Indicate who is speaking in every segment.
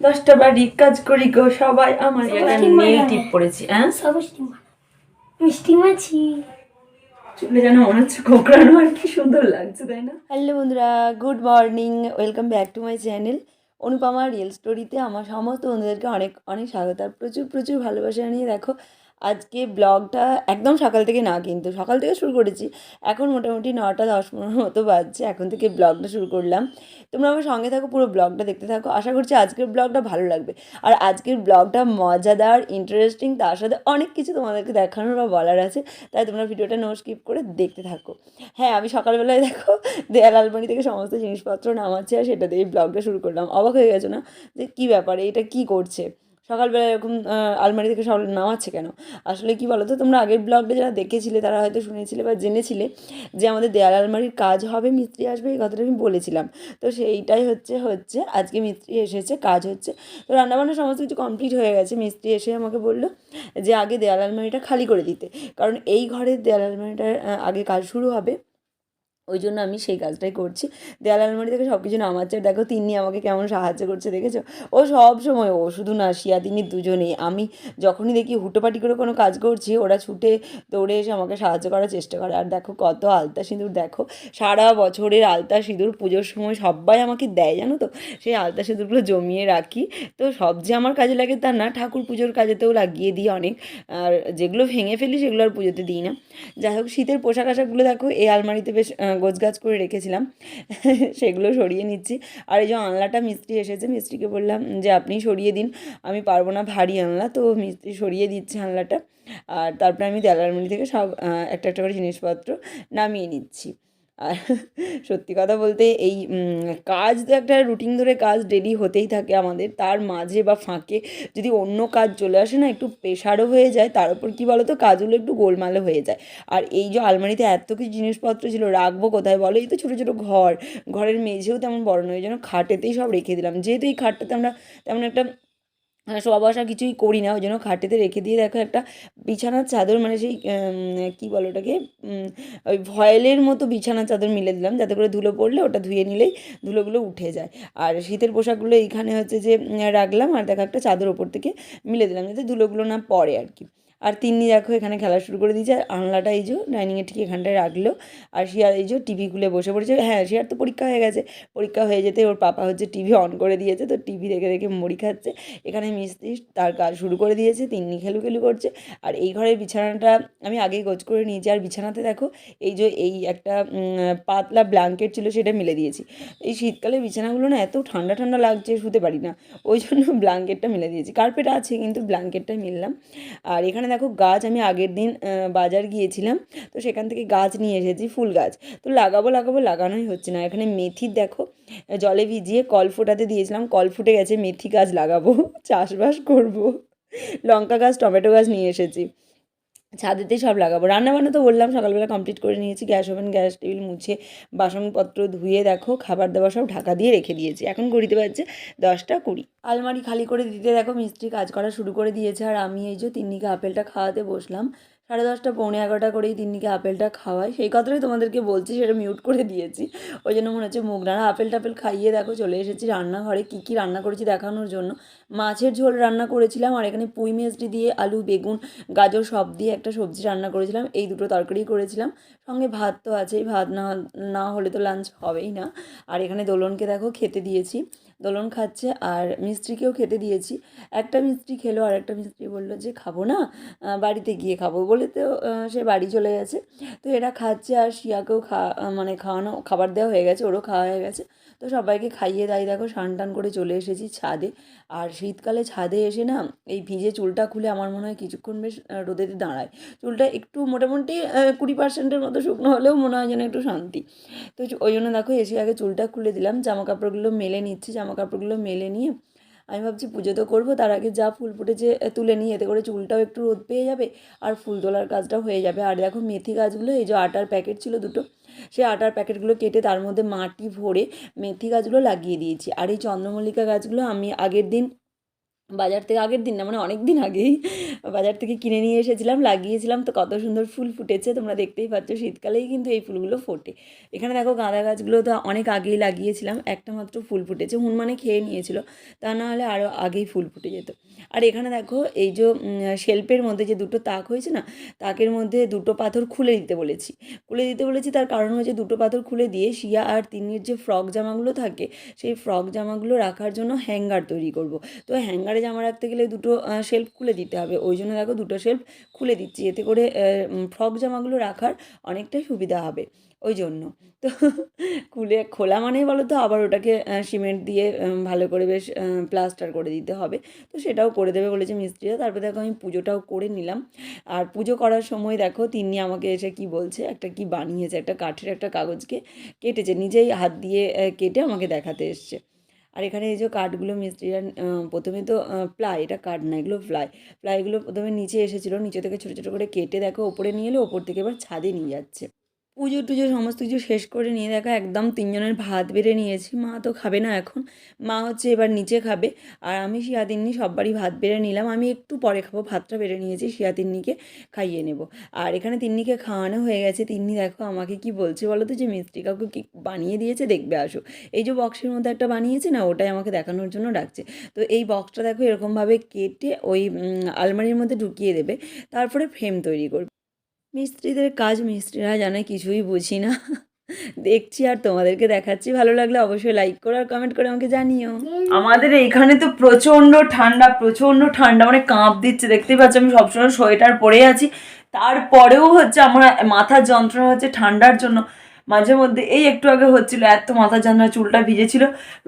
Speaker 1: দশটা বাড়ি কাজ করি গো সবাই আমার একটা। টিপ পড়েছি হ্যাঁ?
Speaker 2: মিষ্টি মিষ্টি মাছি
Speaker 1: চুলে যেন মনে হচ্ছে কোকড়ানো আর কি সুন্দর লাগছে তাই না?
Speaker 3: হ্যালো বন্ধুরা good morning welcome back to my channel. Anupama real স্টোরিতে আমার সমস্ত বন্ধুদেরকে অনেক অনেক স্বাগত। আর প্রচুর প্রচুর ভালোবাসা নিয়ে দেখো আজকে ব্লগটা একদম সকাল থেকে না, কিন্তু সকাল থেকে শুরু করেছি। এখন মোটামুটি নটা দশ পনেরো মতো বাজছে, এখন থেকে ব্লগটা শুরু করলাম। তোমরা আমার সঙ্গে থাকো, পুরো ব্লগটা দেখতে থাকো। আশা করছি আজকের ব্লগটা ভালো লাগবে। আর আজকের ব্লগটা মজাদার ইন্টারেস্টিং তার সাথে অনেক কিছু তোমাদেরকে দেখানোর বা বলার আছে, তাই তোমরা ভিডিওটা নো স্কিপ করে দেখতে থাকো। হ্যাঁ আমি সকালবেলায় দেখো, দেয়াল আলমারি থেকে সমস্ত জিনিসপত্র নামাচ্ছে, আর সেটা দিয়ে ব্লগটা শুরু করলাম। অবাক হয়ে গেছো না? যে কী ব্যাপারে? এটা কি করছে? সকালবেলা এরকম আলমারি থেকে সব নামাচ্ছে কেন? আসলে কি বলো তো তোমরা আগের ব্লগটা যারা দেখেছিলে, তারা হয়তো শুনেছিলে বা জেনেছিলে যে আমাদের দেয়াল আলমারির কাজ হবে, মিস্ত্রি আসবে, এই কথাটা আমি বলেছিলাম। তো সেইটাই হচ্ছে হচ্ছে, আজকে মিস্ত্রি এসেছে, কাজ হচ্ছে। তো রান্নাবান্না সমস্ত কিছু কমপ্লিট হয়ে গেছে। মিস্ত্রি এসে আমাকে বলল যে আগে দেয়াল আলমারিটা খালি করে দিতে। কারণ এই ঘরের দেয়াল আলমারিটার আগে কাজ শুরু হবে। ওই জন্য আমি সেই কাজটাই করছি। দেয়াল আলমারি থেকে সব কিছু নামাচ্ছে। দেখো তিনি আমাকে কেমন সাহায্য করছে, দেখেছ? ও সব সময়, ও শুধু না, শিয়া তিনি দুজনেই। আমি যখনই দেখি হুটোপাটি করে কোনো কাজ করছি, ওরা ছুটে দৌড়ে এসে আমাকে সাহায্য করার চেষ্টা করে। আর দেখো কত আলতা সিঁদুর, দেখো সারা বছরের আলতা সিঁদুর পুজোর সময় সবাই আমাকে দেয়, জানো তো? সেই আলতা সিঁদুরগুলো জমিয়ে রাখি। তো সব যে আমার কাজে লাগে তা না, ঠাকুর পুজোর কাজেতেও লাগিয়ে দিই অনেক। আর যেগুলো ভেঙে ফেলি সেগুলো আর পুজোতে দিই না। যাই হোক, শীতের পোশাক আশাকগুলো দেখো, এই আলমারিতে বেশ গোছগাছ করে রেখেছিলাম, সেগুলো সরিয়ে নিচ্ছি। আর এই যে আনলাটা মিস্ত্রি এসেছে, মিস্ত্রিকে বললাম যে, আপনি সরিয়ে দিন, আমি পারব না ভারী আনলা। তো মিস্ত্রি সরিয়ে দিচ্ছে আনলাটা। আর তারপরে আমি আলমারি থেকে সব একটা একটা করে জিনিসপত্র নামিয়ে নিচ্ছি। আর সত্যি কথা বলতে এই কাজ তো একটা রুটিন ধরে কাজ ডেলি হতেই থাকে আমাদের। তার মাঝে বা ফাঁকে যদি অন্য কাজ চলে আসে না, একটু প্রেশারও হয়ে যায়। তার উপর কী বলো তো কাজগুলো একটু গোলমালে হয়ে যায়। আর এই যে আলমারিতে এত কিছু জিনিসপত্র ছিল, রাখব কোথায় বলো? এই তো ছোটো ছোটো ঘর। ঘরের মেঝেও তেমন বড় নয় ওই জন্য খাটেতেই সব রেখে দিলাম। যেহেতু এই খাটটাতে আমরা তেমন একটা শোয়া বসা কিছুই করি না ওই জন্য খাটেতে রেখে দিয়ে দেখো একটা বিছানার চাদর মানে সেই কি বলো ওটাকে ওই ভয়েলের মতো বিছানার চাদর মিলে দিলাম যাতে করে ধুলো পড়লে ওটা ধুয়ে নিলেই ধুলোগুলো উঠে যায়। আর শীতের পোশাকগুলো এইখানে হচ্ছে যে রাখলাম আর দেখো একটা চাদর ওপর থেকে মিলে দিলাম যাতে ধুলোগুলো না পড়ে আর কি। আর তিন্নি দেখো এখানে খেলা শুরু করে দিয়েছে, আর আনলাটা এই যে ডাইনিংয়ে ঠিক এখানটায় রাখল। আর শিয়ার এই যে টিভি খুলে বসে পড়েছে। হ্যাঁ শিয়ার তো পরীক্ষা হয়ে গেছে। পরীক্ষা হয়ে যেতে ওর পাপা হচ্ছে টিভি অন করে দিয়েছে, তো টিভি দেখে দেখে মুড়ি খাচ্ছে। এখানে মিস্ত্রি তার কাজ শুরু করে দিয়েছে, তিন্নি খেলু খেলু করছে। আর এই ঘরের বিছানাটা আমি আগেই গোছ করে নিয়েছি। আর বিছানাতে দেখো এই যে এই একটা পাতলা ব্ল্যাঙ্কেট ছিল সেটা মিলে দিয়েছি। এই শীতকালে বিছানাগুলো না এত ঠান্ডা ঠান্ডা লাগছে, শুতে পারি না। ওই জন্য ব্ল্যাঙ্কেটটা মিলে দিয়েছি। কার্পেট আছে কিন্তু ব্ল্যাঙ্কেটটাই মিললাম। আর এখানে দেখো গাছ, আমি আগের দিন বাজার গিয়েছিলাম, তো সেখান থেকে গাছ নিয়ে এসেছি, ফুল গাছ। তো লাগাবো লাগাবো, লাগানোই হচ্ছে না। এখানে মেথির দেখো, জলে ভিজিয়ে কল ফোটাতে দিয়েছিলাম, কল ফুটে গেছে, মেথি গাছ লাগাবো, চাষবাস করব। লঙ্কা গাছ, টমেটো গাছ নিয়ে এসেছি। ছাদেতেই সব লাগাবো। রান্নাবান্না তো বললাম, সকালবেলা কমপ্লিট করে নিয়েছি। গ্যাস ওভেন, গ্যাস টেবিল মুছে বাসনপত্র ধুয়ে দেখো খাবার দাবার সব ঢাকা দিয়ে রেখে দিয়েছি। এখন ঘড়িতে পারছে দশটা কুড়ি। আলমারি খালি করে দিতে দেখো, মিস্ত্রি কাজ করা শুরু করে দিয়েছে। আর আমি এই যে তিন্নিকে আপেলটা খাওয়াতে বসলাম। সাড়ে দশটা, পৌনে এগারোটা করেই তিন্নিকে আপেলটা খাওয়াই। সেই কথাটাই তোমাদেরকে বলছি, সেটা মিউট করে দিয়েছি। ওই জন্য মনে হচ্ছে মুখ নাড়া। আপেল টাপেল খাইয়ে দেখো, চলে এসেছি রান্নাঘরে কী কী রান্না করেছি দেখানোর জন্য। মাছের ঝোল রান্না করেছিলাম, আর এখানে পুঁই মেজডি দিয়ে আলু, বেগুন, গাজর সব দিয়ে একটা সবজি রান্না করেছিলাম। এই দুটো তরকারি করেছিলাম। সঙ্গে ভাত তো আছেই, ভাত না না হলে তো লাঞ্চ হবেই না। আর এখানে দোলনকে দেখো খেতে দিয়েছি। দোলন খাচ্ছে আর মিস্ত্রিকেও খেতে দিয়েছি। একটা মিস্ত্রি খেলো আর একটা মিস্ত্রি বলল যে, খাব না বাড়িতে গিয়ে খাব। বলে তো সে বাড়ি চলে গেছে। তো এরা খাচ্ছে আর শিয়াকেও খা মানে খাওয়ানো, খাবার দেওয়া হয়ে গেছে, ওরও খাওয়া হয়ে গেছে। তো সবাইকে খাইয়ে দাই দেখো স্নান টান করে চলে এসেছি ছাদে। আর শীতকালে ছাদে এসে না, এই ভিজে চুলটা খুলে আমার মনে হয় কিছুক্ষণ বেশ রোদেতে দাঁড়ায়। চুলটা একটু মোটামুটি কুড়ি পার্সেন্টের মতো শুকনো হলেও মনে হয় যেন একটু শান্তি। তো ওই জন্য দেখো, এসে আগে চুলটা খুলে দিলাম জামা কাপড়গুলো মেলে নিচ্ছি জামা কাপড়গুলো মেলে নিয়ে আমি ভাবছি পুজো তো করব, তার আগে যা ফুল ফুটেছে তুলে নিই, এতে করে চুলটাও একটু রোদ পেয়ে যাবে, আর ফুল তোলার কাজটাও হয়ে যাবে। আর দেখো, মেথি গাছগুলো, এই যে আটার প্যাকেট ছিল দুটো সেই আটার প্যাকেটগুলো কেটে তার মধ্যে মাটি ভরে মেথি গাছগুলো লাগিয়ে দিয়েছি। আর এই চন্দ্রমল্লিকা গাছগুলো আমি আগের দিন বাজার থেকে আগের দিন না মানে অনেক দিন আগেই বাজার থেকে কিনে নিয়ে এসেছিলাম, লাগিয়েছিলাম। তো কত সুন্দর ফুল ফুটেছে, তোমরা দেখতেই পাচ্ছ, শীতকালেই কিন্তু এই ফুলগুলো ফোটে। এখানে দেখো গাঁদা গাছগুলো তো অনেক আগেই লাগিয়েছিলাম, একটা মাত্র ফুল ফুটেছে হুনমানে খেয়ে নিয়েছিল, তা না হলে আরও আগেই ফুল ফুটে যেত। আর এখানে দেখো, এই যে শেল্পের মধ্যে যে দুটো তাক হয়েছে না, তাকের মধ্যে দুটো পাথর খুলে দিতে বলেছি। খুলে দিতে বলেছি, তার কারণ হচ্ছে দুটো পাথর খুলে দিয়ে শিয়া আর তিন্নির যে ফ্রক জামাগুলো থাকে, সেই ফ্রক জামাগুলো রাখার জন্য হ্যাঙ্গার তৈরি করব। তো হ্যাঙ্গারে জামা রাখতে গেলে দুটো শেল্ফ খুলে দিতে হবে। ওই জন্য দেখো দুটো শেল্ফ খুলে দিচ্ছি। এতে করে ফ্রক জামাগুলো রাখার অনেকটাই সুবিধা হবে। ওই জন্য। তো খুলে, খোলা মানেই বলো তো আবার ওটাকে সিমেন্ট দিয়ে ভালো করে বেশ প্লাস্টার করে দিতে হবে। তো সেটাও করে দেবে বলেছে মিস্ত্রিরা। তারপরে দেখো আমি পুজোটাও করে নিলাম। আর পুজো করার সময় দেখো তিনি আমাকে এসে কি বলছে, একটা কি বানিয়েছে, একটা কাঠের একটা কাগজকে কেটেছে। নিজেই হাত দিয়ে কেটে আমাকে দেখাতে এসছে। আর এখানে এই যে কাঠগুলো মিস্ত্রিরা প্রথমে তো প্লাই এটা কাঠ না, এগুলো প্লাই প্লাইগুলো প্রথমে নিচে এসেছিল, নিচে থেকে ছোটো ছোটো করে কেটে দেখো, ওপরে নিয়ে এলো, ওপর থেকে এবার ছাদে নিয়ে যাচ্ছে। পুজো টুজো সমস্ত কিছু শেষ করে নিয়ে দেখা একদম তিনজনের ভাত বেড়ে নিয়েছি। মা তো খাবে না এখন। মা হচ্ছে এবার নিচে খাবে। আর আমি শিয়া তিন্নি সববারই ভাত বেড়ে নিলাম। আমি একটু পরে খাব, ভাতটা বেড়ে নিয়েছি শিয়া তিন্নিকে খাইয়ে নেব। আর এখানে তিন্নিকে খাওয়ানো হয়ে গেছে। তিন্নি দেখো আমাকে কি বলছে বলো তো? যে মিস্ত্রি কাকু কি বানিয়ে দিয়েছে? দেখবে, আসো। এই যে বক্সের মধ্যে একটা বানিয়েছে না, ওটাই আমাকে দেখানোর জন্য ডাকছে। তো এই বক্সটা দেখো এরকমভাবে কেটে ওই আলমারির মধ্যে ঢুকিয়ে দেবে। তারপরে ফ্রেম তৈরি করবে। মিস্ত্রিদের কাজ মিস্ত্রিরা জানে, কিছুই বুঝি না। দেখছি আর তোমাদেরকে দেখাচ্ছি, ভালো লাগলে অবশ্যই লাইক করো আর কমেন্ট করে আমাকে জানিও।
Speaker 1: আমাদের এইখানে তো প্রচণ্ড ঠান্ডা প্রচণ্ড ঠান্ডা মানে কাঁপ দিচ্ছে, দেখতেই পাচ্ছ আমি সবসময় সোয়েটার পরে আছি। তারপরেও হচ্ছে আমার মাথার যন্ত্রণা হচ্ছে ঠান্ডার জন্য। মাঝে মধ্যে এই একটু আগে হচ্ছিল, এত মাথা যন্ত্রণা চুলটা ভিজেছিল।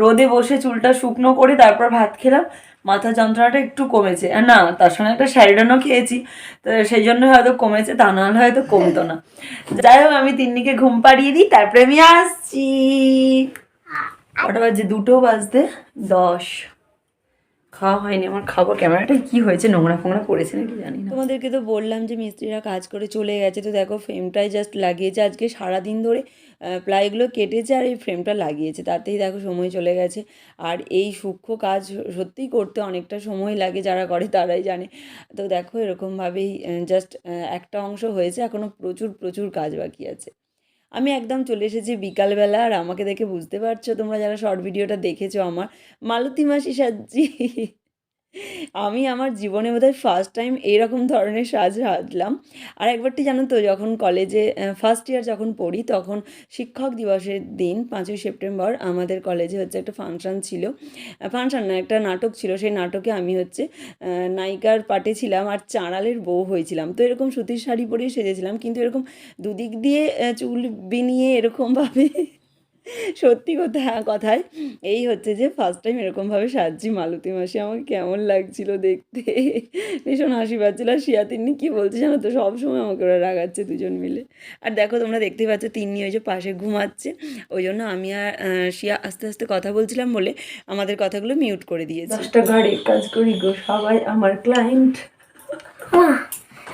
Speaker 1: রোদে বসে চুলটা শুকনো করে তারপর ভাত খেলাম। মাথা যন্ত্রণাটা একটু কমেছে। না, তার সঙ্গে একটা স্যারিডনও খেয়েছি, তো সেই জন্য হয়তো কমেছে, তা নাহলে হয়তো কমতো না। যাই হোক, আমি তিন্নিকে ঘুম পাড়িয়ে দিই, তারপরে আমি আসছি। কটা বাজে? দুটো বাজতে দশ। খাওয়া হয়নি, আমার খাব। ক্যামেরাটা কি হয়েছে? নোংরা ফোংরা করেছে নাকি জানি না।
Speaker 3: তোমাদেরকে তো বললাম যে মিস্ত্রিরা কাজ করে চলে গেছে, তো দেখো ফ্রেমটাই জাস্ট লাগিয়েছে আজকে সারাদিন ধরে। প্লাইগুলো কেটেছে আর এই ফ্রেমটা লাগিয়েছে। তাতেই দেখো সময় চলে গেছে। আর এই সূক্ষ্ম কাজ সত্যিই করতে অনেকটা সময় লাগে, যারা করে তারাই জানে। তো দেখো এরকমভাবেই জাস্ট একটা অংশ হয়েছে এখনও প্রচুর প্রচুর কাজ বাকি আছে। আমি একদম চলে এসেছি বিকালবেলা, আর আমাকে দেখে বুঝতে পারছ তোমরা যারা শর্ট ভিডিওটা দেখেছ আমার। মালতী মাসি সাজি আমি আমার জীবনে বোধহয় ফার্স্ট টাইম এইরকম ধরনের সাজ সাজলাম। আর একবারটি জানো তো, যখন কলেজে ফার্স্ট ইয়ার যখন পড়ি, তখন শিক্ষক দিবসের দিন, পাঁচই সেপ্টেম্বর, আমাদের কলেজে হচ্ছে একটা ফাংশান ছিল। ফাংশন না, একটা নাটক ছিল। সেই নাটকে আমি হচ্ছে নায়িকার পাটে ছিলাম আর চাঁড়ালের বউ হয়েছিলাম। তো এরকম সুতির শাড়ি পরেই সেজেছিলাম। কিন্তু এরকম দুদিক দিয়ে চুল বিনিয়ে এরকমভাবে সত্যি কথা কথায়। এই হচ্ছে যে ফার্স্ট টাইম এরকমভাবে সাজছি মালতী মাসি। আমাকে কেমন লাগছিল দেখতে। ভীষণ হাসি পাচ্ছিল। আর শিয়া তিন্নি কী বলছে জানো তো? সবসময় আমাকে ওরা রাগাচ্ছে দুজন মিলে। আর দেখো তোমরা দেখতেই পাচ্ছ তিন্নি ওই যে পাশে ঘুমাচ্ছে। ওই জন্য আমি আর শিয়া আস্তে আস্তে কথা বলছিলাম বলে আমাদের কথাগুলো মিউট করে দিয়েছে।
Speaker 1: দশটা গাড়ির কাজ করি গো সবাই আমার ক্লায়েন্ট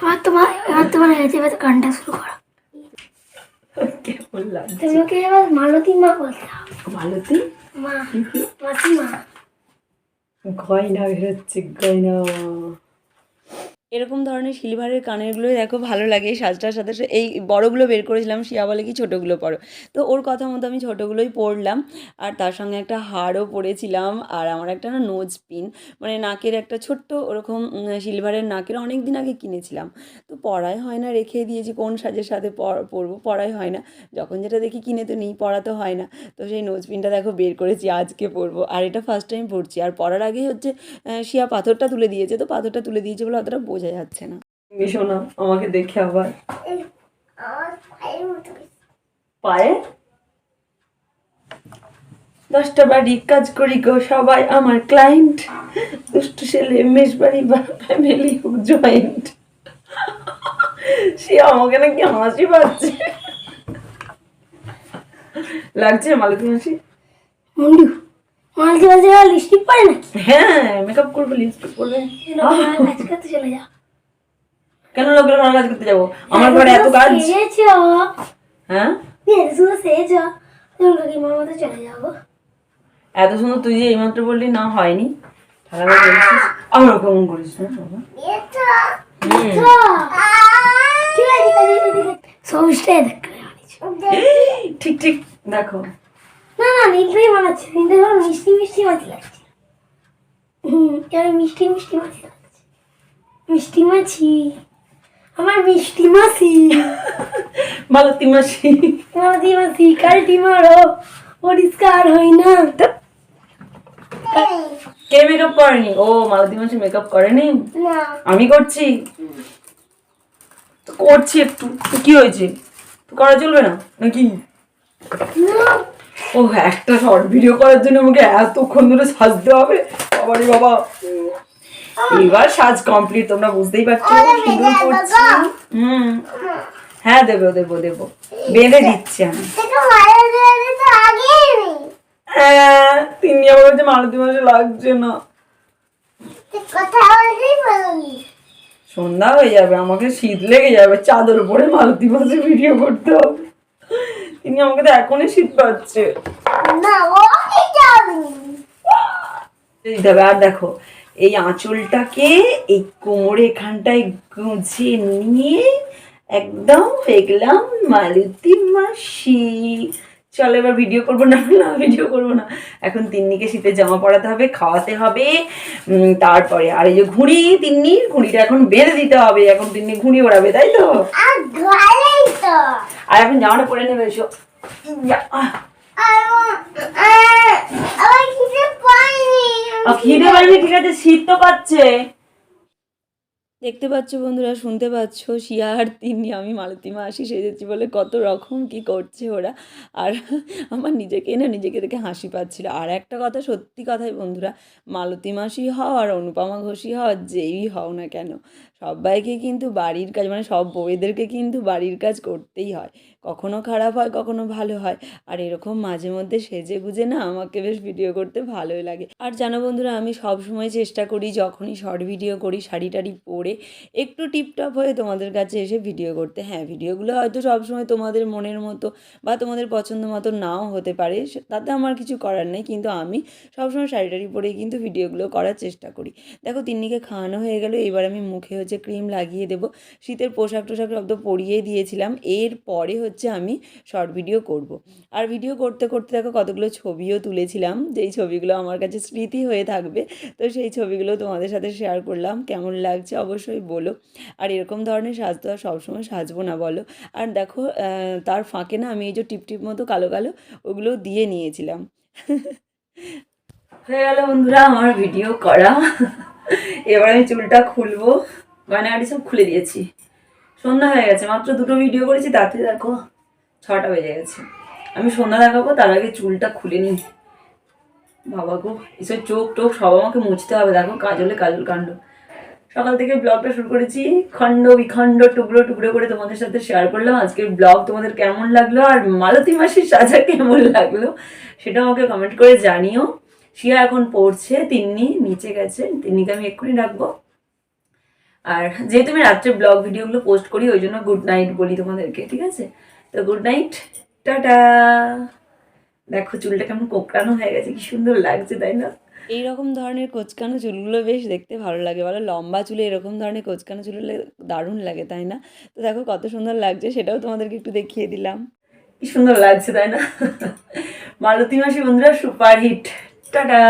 Speaker 2: এবার তোমার এবার তোমার হয়েছে গানটা শুরু করো।
Speaker 1: কেমন লাগছে
Speaker 2: তুমি ওকে এবার মালতী মা বলতে হবে
Speaker 1: মালতী
Speaker 2: মা মাসি মা
Speaker 1: গয়না বেরোচ্ছে গয়না
Speaker 3: এরকম ধরনের সিলভারের কানেরগুলোই দেখো ভালো লাগে, এই সাজটার সাথে এই বড়গুলো বের করেছিলাম, শিয়া বলে কি ছোটোগুলো পরো। তো ওর কথা মতো আমি ছোটোগুলোই পরলাম, আর তার সঙ্গে একটা হারও পরেছিলাম, আর আমার একটা না নোজ পিন মানে নাকের একটা ছোট্ট ওরকম সিলভারের নাকের অনেক দিন আগে কিনেছিলাম। তো পড়াই হয় না, রেখে দিয়েছি, কোন সাজের সাথে পর- পরবো পড়াই হয় না। যখন যেটা দেখি কিনে তো নিই পড়া তো হয় না। তো সেই নোজ পিনটা দেখো বের করেছি, আজকে পরবো, আর এটা ফার্স্ট টাইম পরছি। আর পরার আগেই হচ্ছে শিয়া পাথরটা তুলে দিয়েছে, তো পাথরটা তুলে দিয়েছে বলে অতটা বোঝা যাচ্ছে না।
Speaker 1: শোনা আমাকে দেখে আবার। পায়ে? দশটা বাড়ি কাজ করি গো সবাই আমার ক্লায়েন্ট দুষ্টু ছেলে মেষ বাড়ি বা ফ্যামিলি জয়েন্ট সে আমাকে নাকি হাসি পাচ্ছে। লাগছে মালতী মাসি?
Speaker 2: মুন্ডু। মালতী মাঝে লিপস্টিক পরে নাকি?
Speaker 1: হ্যাঁ মেকআপ করব লিপস্টিক করবে
Speaker 2: কাজ করতে চলে যাও।
Speaker 1: কেন লোকের ঘরে কাজ করতে যাব? আমার ঘরে এত কাজ। হ্যাঁ?
Speaker 2: তুমি কাকিমার মতো চলে গো।
Speaker 1: এত সুন্দর তুই যে এইমাত্র বললি না হয়নি। আমরা কেমন করিস না
Speaker 2: ঠিক ঠিক দেখো। না না নীলটাই বানাচ্ছে নীলটা আমার মিষ্টি মিষ্টি মাছি লাগছে। হুম মিষ্টি মিষ্টি মাছি লাগছে? মিষ্টি মাছি আমার মিষ্টি মাছি।
Speaker 1: মালতী মাসি
Speaker 2: মাছি মাছি কালটি মারো পরিষ্কার হয় না।
Speaker 1: কে মেকআপ করেনি? ও মালতী মাসি মেকআপ করেনি?
Speaker 2: না।
Speaker 1: আমি করছি? তো করছি একটু। কি হয়েছে? করা চলবে না? নাকি? ও একটা শর্ট ভিডিও করার জন্য আমাকে এতক্ষণ ধরে সাজতে হবে। বাবারে বাবা। এবার সাজ কমপ্লিট তোমরা বুঝতেই পারছ। সুন্দর করছি। হুম। হ্যাঁ দেবো দেবো দেবো। বেঁধে দিচ্ছি আমি। হ্যাঁ তিনি আবার বলছে মালতী মাসে লাগছে না। সন্ধ্যা হয়ে যাবে আমাকে শীত লেগে যাবে। চাদর উপরে মালতী মাসে ভিডিও করতে হবে। তিনি আমাকে তো এখনই শীত পাচ্ছে। আর দেখো এই আঁচলটাকে এই কোমরে এখানটায় গুঁজে নিয়ে একদম ফেকলাম মালতী মাসি। চলো এবার ভিডিও করব না না ভিডিও করব না। এখন তিন্নিকে শীতে জামা পরাতে হবে খাওয়াতে হবে তারপরে আর এই যে ঘুড়ি তিন্নির ঘুড়িটা এখন বেঁধে দিতে হবে। এখন তিন্নি ঘুড়ি ওড়াবে তাই তো? আর এখন জামাটা পরে নেবে, এসো। শীত তো পাচ্ছে।
Speaker 3: দেখতে পাচ্ছ বন্ধুরা, শুনতে পাচ্ছ? শিয়া আর তিনি আমি মালতী মা আসি সেজেছি বলে, কত রকম কি করছে ওরা। আর আমার নিজেকে না, নিজেকে দেখে হাসি পাচ্ছিল। আর একটা কথা সত্যি কথাই বন্ধুরা, মালতী মাসি হও আর অনুপমা ঘোষী হও যেই হও না কেন সবাইকে কিন্তু বাড়ির কাজ মানে সব বউয়েদেরকে কিন্তু বাড়ির কাজ করতেই হয়। কখনো খারাপ হয়, কখনো ভালো হয়। আর এরকম মাঝে মধ্যে সেজে গুজে না আমাকে বেশ ভিডিও করতে ভালোই লাগে। আর জানো বন্ধুরা, আমি সব সময় চেষ্টা করি, যখনই শর্ট ভিডিও করি, শাড়ি টাড়ি পরে একটু টিপটপ হয়ে তোমাদের কাছে এসে ভিডিও করতে। হ্যাঁ ভিডিওগুলো হয়তো সবসময় তোমাদের মনের মতো বা তোমাদের পছন্দ মতো নাও হতে পারে তাতে আমার কিছু করার নেই। কিন্তু আমি সবসময় শাড়ি টাড়ি পরেই কিন্তু ভিডিওগুলো করার চেষ্টা করি। দেখো, তিন্নিকে খাওয়ানো হয়ে গেল এবার আমি মুখে হচ্ছে ক্রিম লাগিয়ে দেবো। শীতের পোশাক টোশাক সব তো পরিয়ে দিয়েছিলাম। এর পরে হচ্ছে আমি শর্ট ভিডিও করব। আর ভিডিও করতে করতে দেখো কতগুলো ছবিও তুলেছিলাম। যেই ছবিগুলো আমার কাছে স্মৃতি হয়ে থাকবে, তো সেই ছবিগুলো তোমাদের সাথে শেয়ার করলাম। কেমন লাগছে অবশ্যই বলো। আর এরকম ধরনের সাজ তো আর সবসময় সাজবো না বলো। আর দেখো তার ফাঁকে না আমি এই যে টিপ টিপ মতো কালো কালো ওগুলো দিয়ে নিয়েছিলাম।
Speaker 1: হয়ে গেল বন্ধুরা, আমার ভিডিও করা। এবার আমি চুলটা খুলবো। গয়নাগাড়ি সব খুলে দিয়েছি। সন্ধ্যা হয়ে গেছে, মাত্র দুটো ভিডিও করেছি, তাতে দেখো ছটা বেজে গেছে। আমি সন্ধ্যা দেখাবো, তার আগে চুলটা খুলে নিই। বাবা গো, এসব চোখ টোক সব আমাকে মুছতে হবে, দেখো কাজলে কাজল কাণ্ড। সকাল থেকে ব্লগটা শুরু করেছি, খণ্ড বিখণ্ড, টুকরো টুকরো করে তোমাদের সাথে শেয়ার করলাম। আজকের ব্লগ তোমাদের কেমন লাগল আর মালতী মাসির সাজা কেমন লাগল, সেটা আমাকে কমেন্ট করে জানিও। শিয়া এখন পড়ছে, তিন্নি নিচে গেছে, তিন্নিকে আমি এক্ষুনি ডাকবো। আর যেহেতু আমি রাত্রে ব্লগ ভিডিওগুলো পোস্ট করি ওই জন্য গুড নাইট বলি তোমাদেরকে ঠিক আছে? তো গুড নাইট টাটা! দেখো চুলটা কেমন কোকড়ানো হয়ে গেছে কি সুন্দর লাগছে তাই না?
Speaker 3: এই রকম ধরনের কোচকানো চুলগুলো বেশ দেখতে ভালো লাগে বলো লম্বা চুলে এরকম ধরনের কোচকানো চুল দারুণ লাগে তাই না? তো দেখো কত সুন্দর লাগছে সেটাও তোমাদেরকে একটু দেখিয়ে দিলাম।
Speaker 1: কি সুন্দর লাগছে তাই না? মালতী মাসি বন্ধুরা সুপার হিট টাটা!